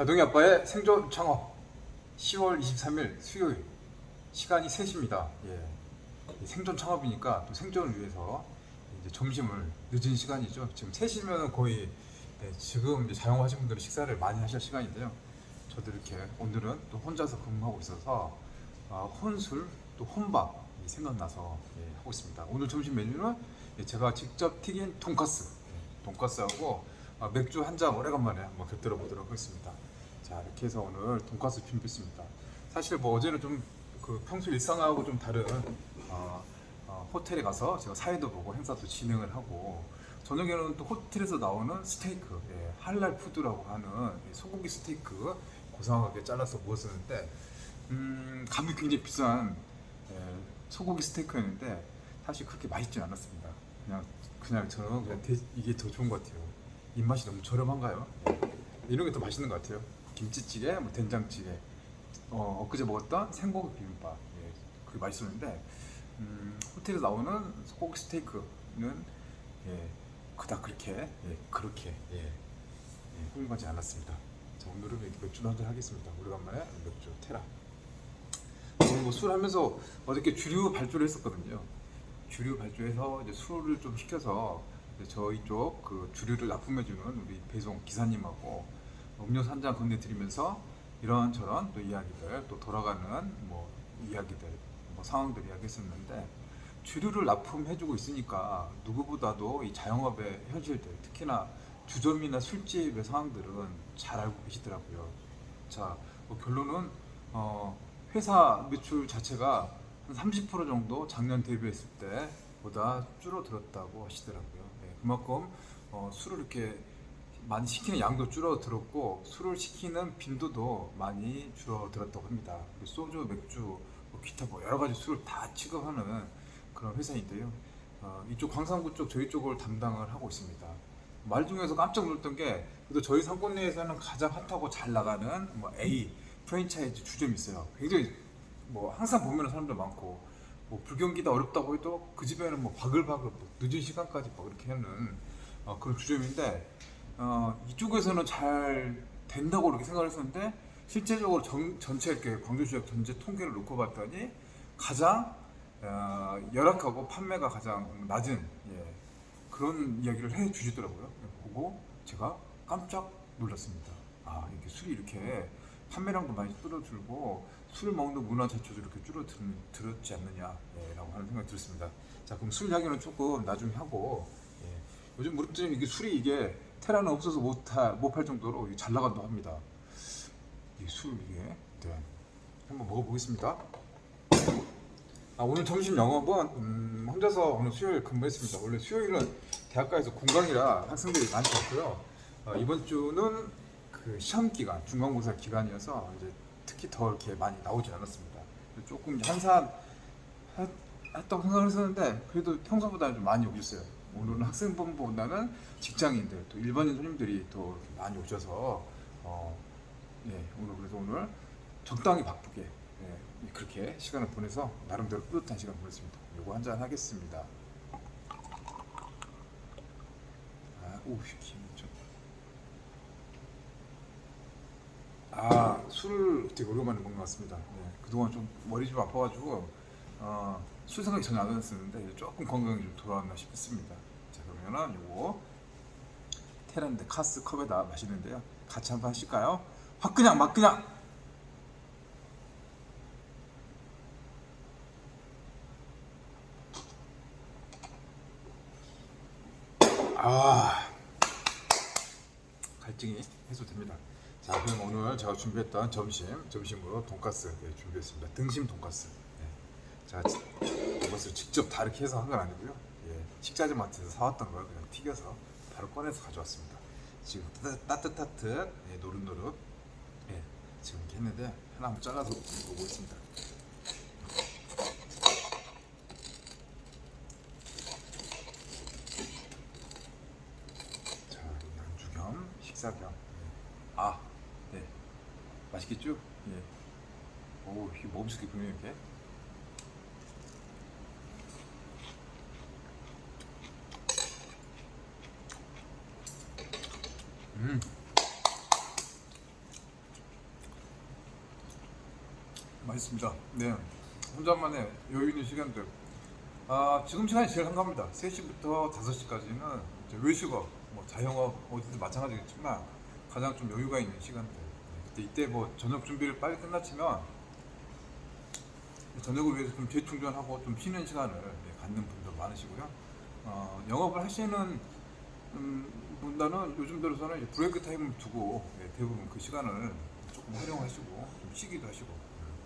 다동이 아빠의 생존 창업 10월 23일 수요일 시간이 3시입니다. 예. 이 생존 창업이니까 또 생존을 위해서 이제 점심을 늦은 시간이죠. 지금 3시면 거의 네, 지금 이제 자영하신 분들은 식사를 많이 하실 시간인데요. 저도 이렇게 오늘은 또 혼자서 근무하고 있어서 아, 혼술 또 혼밥이 생각나서 예, 하고 있습니다. 오늘 점심 메뉴는 예, 제가 직접 튀긴 돈가스, 예, 돈가스하고 아, 맥주 한 잔 오래간만에 한번 곁들여 보도록 하겠습니다. 자 이렇게 해서 오늘 돈가스 준비했습니다. 사실 뭐 어제는 좀 그 평소 일상하고 좀 다른 어, 어, 호텔에 가서 제가 사회도 보고 행사도 진행을 하고 저녁에는 또 호텔에서 나오는 스테이크 예, 할랄 푸드라고 하는 이 소고기 스테이크 고상하게 잘라서 먹었었는데 음, 값이 굉장히 비싼 예, 소고기 스테이크였는데 사실 그렇게 맛있진 않았습니다. 그냥 그냥 저는 그냥 대- 이게 더 좋은 것 같아요. 입맛이 너무 저렴한가요? 예. 이런 게 더 맛있는 것 같아요. 김치찌개, 뭐 된장찌개, 어, 엊그제 먹었던 생고기 비빔밥, 예, 그게 맛있었는데 음, 호텔에서 나오는 소고기 스테이크는 예, 그닥 그렇게 예, 그렇게 예, 예, 훌륭하지 않았습니다. 자, 오늘은 맥주 한잔 하겠습니다. 오래간만에 맥주 테라. 오늘 뭐술 하면서 어저께 주류 발주를 했었거든요. 주류 발주해서 이제 술을 좀 시켜서 저희 쪽 그 주류를 납품해주는 우리 배송 기사님하고 음료수 한 잔 건네드리면서 이런저런 또 이야기들 또 돌아가는 뭐 이야기들 뭐 상황들 이야기했었는데 주류를 납품해주고 있으니까 누구보다도 이 자영업의 현실들 특히나 주점이나 술집의 상황들은 잘 알고 계시더라고요. 자, 뭐 결론은 어, 회사 매출 자체가 한 30% 정도 작년 대비했을 때보다 줄어들었다고 하시더라고요. 네, 그만큼 어, 술을 이렇게 많이 시키는 양도 줄어들었고 술을 시키는 빈도도 많이 줄어들었다고 합니다. 소주, 맥주, 뭐 기타 뭐 여러 가지 술을 다 취급하는 그런 회사인데요. 어, 이쪽 광산구 쪽 저희 쪽을 담당을 하고 있습니다. 말 중에서 깜짝 놀랐던 게 그래도 저희 상권 내에서는 가장 핫하고 잘 나가는 뭐 A 프랜차이즈 주점이 있어요. 굉장히 뭐 항상 보면 사람들 많고 뭐 불경기다 어렵다고 해도 그 집에는 뭐 바글바글 뭐 늦은 시간까지 막 이렇게 하는 어, 그런 주점인데 어, 이쪽에서는 잘 된다고 그렇게 생각을 했었는데 실제적으로 전, 전체 이렇게 광주 지역 전체 통계를 놓고 봤더니 가장 어, 열악하고 판매가 가장 낮은 예, 그런 이야기를 해 주시더라고요. 보고 제가 깜짝 놀랐습니다. 아 이게 술이 이렇게 판매량도 많이 줄어들고 술을 먹는 문화 자체도 이렇게 줄어들었지 않느냐라고 하는 생각이 들었습니다. 자 그럼 술 이야기는 조금 나중에 하고 예, 요즘 무릎들이 이게 술이 이게 테라는 없어서 못팔 정도로 잘 나간다고 합니다. 이술 이게 네. 한번 먹어보겠습니다. 아, 오늘 점심 영업은 음, 혼자서 오늘 수요일 근무했습니다. 원래 수요일은 대학가에서 공강이라 학생들이 많지 않고요. 어, 이번 주는 그 시험 기간, 중간고사 기간이어서 이제 특히 더 이렇게 많이 나오지 않았습니다. 조금 한산 하- 했다고 생각을 했었는데 그래도 평소보다는 좀 많이 오셨어요. 오늘은 학생분보다는 직장인들 또 일반인 손님들이 또 많이 오셔서 어, 네, 오늘 그래서 오늘 적당히 바쁘게 네, 그렇게 시간을 보내서 나름대로 뿌듯한 시간 보냈습니다. 요거 한 잔 하겠습니다. 아, 오, 김 좀. 아, 술을 되게 오랜만에 먹는 것 같습니다. 네, 그동안 좀 머리 좀 아파가지고 어, 술 생각이 전혀 안 났었는데 조금 건강이 좀 돌아왔나 싶습니다. 자, 그러면은 요거 테란데 카스 컵에다 마시는데요. 같이 한번 하실까요? 확 그냥 막 그냥 아 갈증이 해소됩니다. 자 그럼 오늘 제가 준비했던 점심 점심으로 돈가스 네, 준비했습니다. 등심 돈가스. 네. 제 돈가스를 직접 다 이렇게 해서 한 건 아니고요. 예, 식자재 마트에서 사왔던 걸 그냥 튀겨서 바로 꺼내서 가져왔습니다. 지금 따뜻- 따뜻따뜻 예, 노릇노릇 예, 지금 이렇게 했는데 하나 한번 잘라서 먹어보겠습니다. 자, 양주 겸 식사 겸. 예. 아, 네. 맛있겠죠? 예. 오, 이게 먹음직스럽게 보이네 이렇게. 있습니다. 네, 혼자만의 여유 있는 시간들. 아, 지금 시간이 제일 한가합니다. 3시부터 5시까지는 이제 외식업, 뭐 자영업 어디든 마찬가지겠지만 가장 좀 여유가 있는 시간들. 네, 그때 이때 뭐 저녁 준비를 빨리 끝마치면 저녁을 위해서 좀 재충전하고 좀 쉬는 시간을 네, 갖는 분도 많으시고요. 어, 영업을 하시는 음, 분들은 요즘 들어서는 브레이크 타임을 두고 네, 대부분 그 시간을 조금 활용하시고 좀 쉬기도 하시고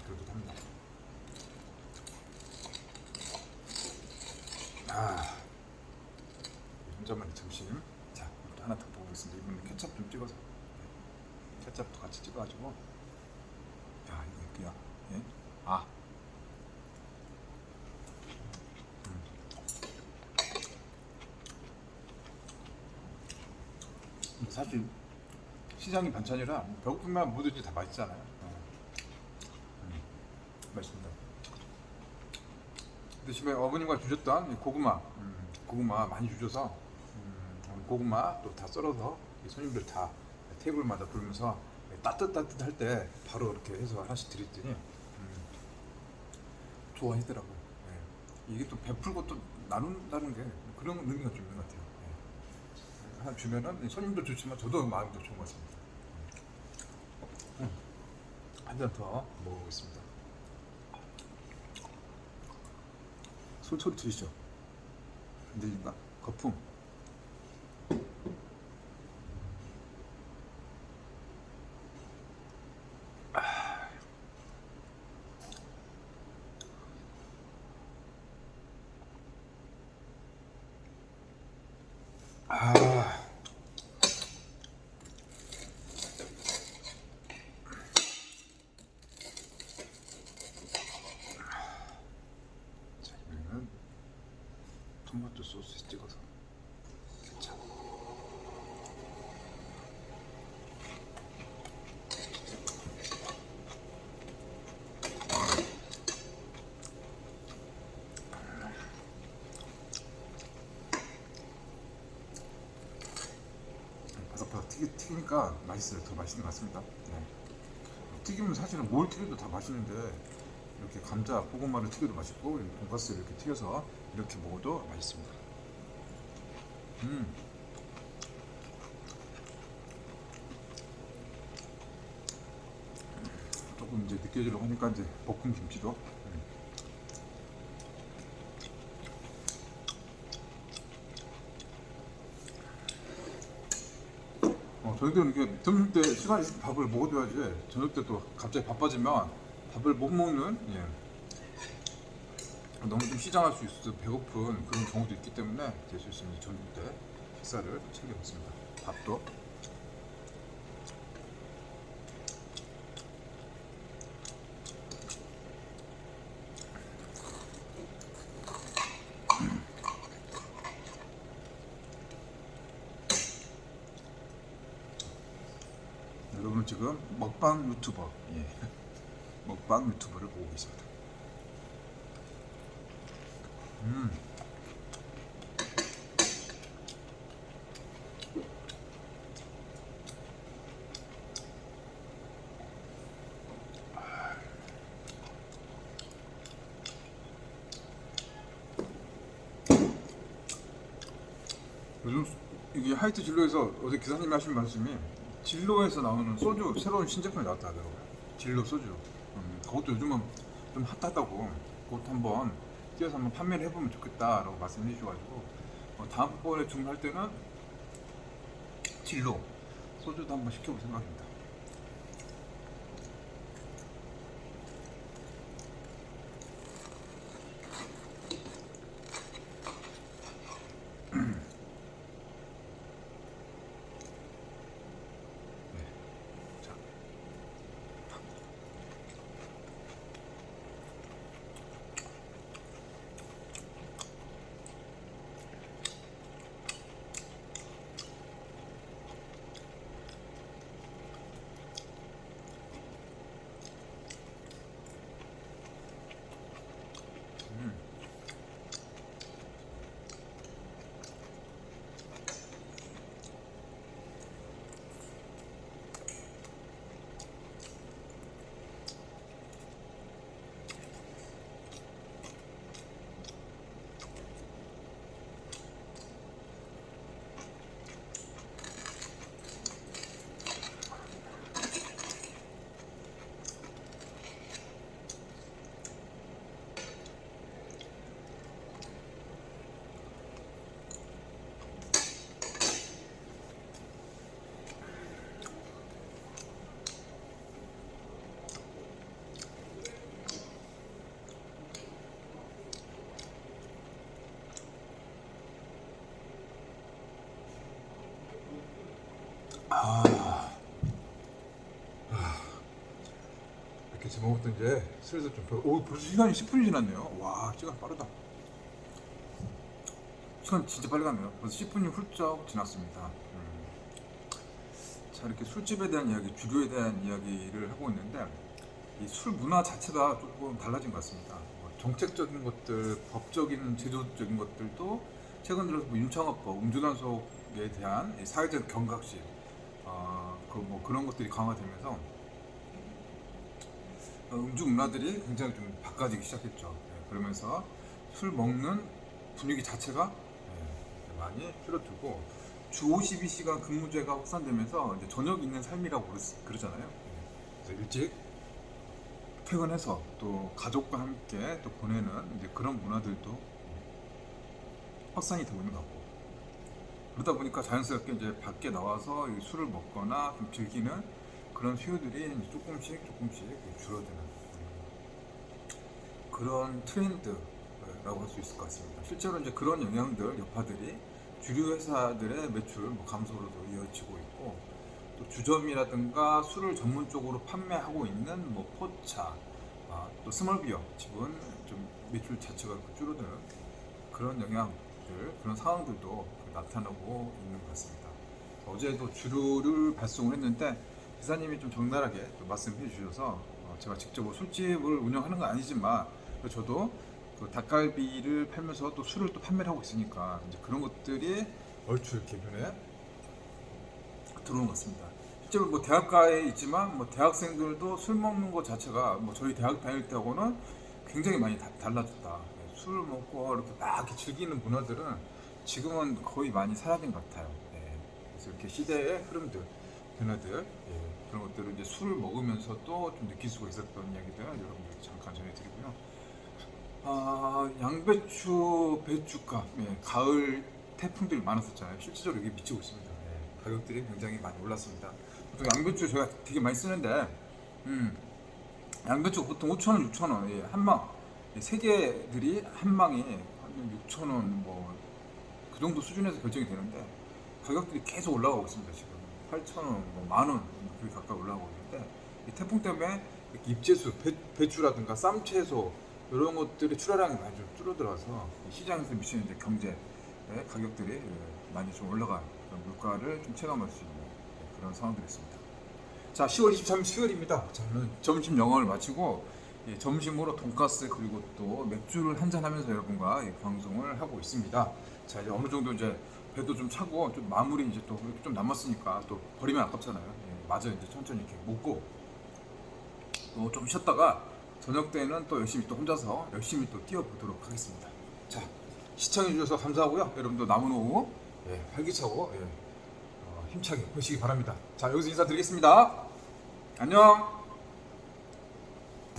음, 그러기도 합니다. 아, 혼자만의 점심. 자, 이것도 하나 더 먹어보겠습니다. 이번에 케찹 좀 찍어서 네, 케찹도 같이 찍어가지고. 야, 이거 그야. 예? 아. 음, 사실 시장이 반찬이라 배고프면 뭐든지 다 맛있잖아요. 어. 음, 맛있습니다. 대신에 어머님과 주셨던 이 고구마, 음, 고구마 많이 주셔서 음, 고구마 또 다 썰어서 이 손님들 다 테이블마다 부르면서 따뜻 따뜻 할 때 바로 이렇게 해서 하나씩 드렸더니 음, 좋아하시더라고요. 예. 이게 또 베풀고 또 나눈다는 게 그런 의미가 좀 있는 것 같아요. 예. 하나 주면은 손님도 좋지만 저도 마음도 좋은 것 같습니다. 음. 한잔더 먹어보겠습니다. 솔솔 들리죠? 안 들린가? 거품. 아. 자, 이번에는 토마토 소스 찍어서 자. 바삭바삭 튀기, 튀기니까 맛있어요. 더 맛있는 것 같습니다. 네. 튀기면 사실은 뭘 튀겨도 다 맛있는데 이렇게 감자, 고구마를 튀겨도 맛있고 돈가스를 이렇게 튀겨서 이렇게 먹어도 맛있습니다. 음. 조금 이제 느껴지려고 하니까 이제 볶음 김치도 음. 어, 저희들은 이렇게 점심 때 시간 있을 때 밥을 먹어줘야지 저녁 때 또 갑자기 바빠지면 밥을 못 먹는 예. 너무 좀 시장할 수 있어서 배고픈 그런 경우도 있기 때문에 될 수 있으면 저녁 때 식사를 챙겨 먹습니다. 밥도 여러분 지금 먹방 유튜버 예. 먹방 유튜버를 보고 계십니다. 음. 요즘 이게 하이트 진로에서 어제 기사님이 하신 말씀이 진로에서 나오는 소주 새로운 신제품이 나왔다 하더라고요. 진로 소주. 음, 그것도 요즘은 좀 핫하다고 그것도 한번 뛰어서 한번 판매를 해보면 좋겠다라고 말씀해 주셔가지고 어, 다음번에 주문할 때는 진로 소주도 한번 시켜볼 생각입니다. 먹었던 이제 슬슬 좀 별... 오 벌써 시간이 10분이 지났네요. 와 시간 빠르다. 시간 진짜 빨리 갔네요. 벌써 10분이 훌쩍 지났습니다. 음. 자 이렇게 술집에 대한 이야기, 주류에 대한 이야기를 하고 있는데 이 술 문화 자체가 조금 달라진 것 같습니다. 뭐 정책적인 것들, 법적인 제도적인 것들도 최근 들어서 뭐 윤창호법, 음주단속에 대한 이 사회적 경각심, 어, 그 뭐 그런 것들이 강화되면서 어, 음주 문화들이 굉장히 좀 바꿔지기 시작했죠. 예, 그러면서 술 먹는 분위기 자체가 예, 많이 줄어들고 주 52시간 근무제가 확산되면서 이제 저녁 있는 삶이라고 그러- 그러잖아요. 예, 그래서 일찍 퇴근해서 또 가족과 함께 또 보내는 이제 그런 문화들도 확산이 되고 있는 것 같고 그러다 보니까 자연스럽게 이제 밖에 나와서 이 술을 먹거나 좀 즐기는 그런 수요들이 조금씩 조금씩 줄어드는 음, 그런 트렌드라고 할 수 있을 것 같습니다. 실제로 이제 그런 영향들, 여파들이 주류 회사들의 매출 뭐 감소로도 이어지고 있고 또 주점이라든가 술을 전문적으로 판매하고 있는 뭐 포차, 아, 또 스몰비어 집은 좀 매출 자체가 줄어드는 그런 영향들, 그런 상황들도 나타나고 있는 것 같습니다. 어제도 주류를 발송을 했는데 기사님이 좀 적나라하게 또 말씀해 주셔서 어, 제가 직접 뭐 술집을 운영하는 건 아니지만 저도 그 닭갈비를 팔면서 또 술을 또 판매를 하고 있으니까 이제 그런 것들이 얼추 이렇게 눈에 들어오는 것 같습니다. 실제로 뭐 대학가에 있지만 뭐 대학생들도 술 먹는 것 자체가 뭐 저희 대학 다닐 때하고는 굉장히 많이 다- 달라졌다. 네, 술 먹고 이렇게 막 이렇게 즐기는 문화들은 지금은 거의 많이 사라진 것 같아요. 네, 그래서 이렇게 시대의 흐름들, 변화들 예, 그런 것들을 이제 술을 먹으면서도 좀 느낄 수가 있었던 이야기들 여러분들 잠깐 전해드리고요. 아, 양배추, 배추값, 예, 가을 태풍들이 많았었잖아요. 실질적으로 이게 미치고 있습니다. 예, 가격들이 굉장히 많이 올랐습니다. 보통 양배추 제가 되게 많이 쓰는데, 음, 양배추 보통 5,000원, 6,000원, 예, 한 망, 예, 세 개들이 한 망에 한 6,000원, 뭐, 그 정도 수준에서 결정이 되는데, 가격들이 계속 올라가고 있습니다, 지금. 8,000원, 뭐, 만원, 그렇게 가까이 올라가고 있는데, 이 태풍 때문에 잎채수, 배, 배추라든가 쌈채소, 이런 것들이 출하량이 많이 좀 줄어들어서 시장에서 미치는 이제 경제의 가격들이 예, 많이 좀 올라간 물가를 좀 체감할 수 있는 예, 그런 상황들이 있습니다. 자, 10월 23일 수요일입니다. 저는 점심 영어를 마치고 예, 점심으로 돈가스 그리고 또 맥주를 한잔 하면서 여러분과 이 방송을 하고 있습니다. 자, 이제 어느 정도 이제 배도 좀 차고 좀 마무리 이제 또 이렇게 좀 남았으니까 또 버리면 아깝잖아요. 예, 마저 이제 천천히 이렇게 먹고 또 좀 쉬었다가 저녁 때는 또 열심히 또 혼자서 열심히 또 뛰어보도록 하겠습니다. 자, 시청해 주셔서 감사하고요. 여러분도 남은 오후 예, 활기차고 예, 어, 힘차게 보시기 바랍니다. 자, 여기서 인사드리겠습니다. 안녕.